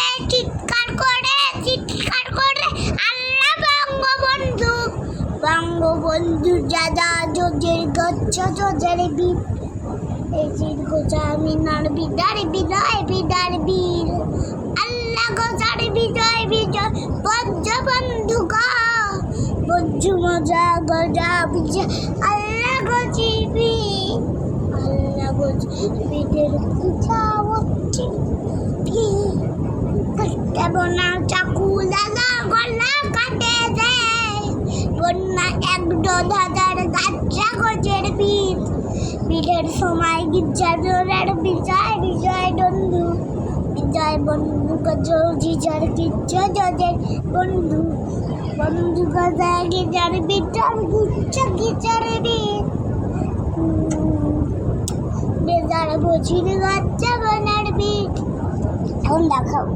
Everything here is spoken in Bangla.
করে চিৎকার করে চিৎকার করে। আল্লাহ বঙ্গবন্ধু বঙ্গবন্ধু দাদা যোজের গচ্ছ, যোজের বীর। এই চির গোচার মিনার বিদার বিদায়, বিদার বীর। আল্লাহ গোচার বিজয় বিজয়। বজ্রবন্ধু গা বজ্জু মজা গজা বিজয়। আল্লাহ গজিবি আল্লাহ গজিবিদের পূজা হচ্ছে বন্যা চাকু দাদা গলা কাটে দেয় বন্যা এক দাদার গাছা গজের বীর বীরের সময় গির্জাজোরের বিজয় বিজয় বন্ধু। বিজয় বন্ধু গজ জিজার গির্জা জজের বন্ধু। বন্ধু গজা গিজার বিজার গুচ্ছা গিজার বীর বেজার বছির বাচ্চা বানার বীর এখন দেখাও।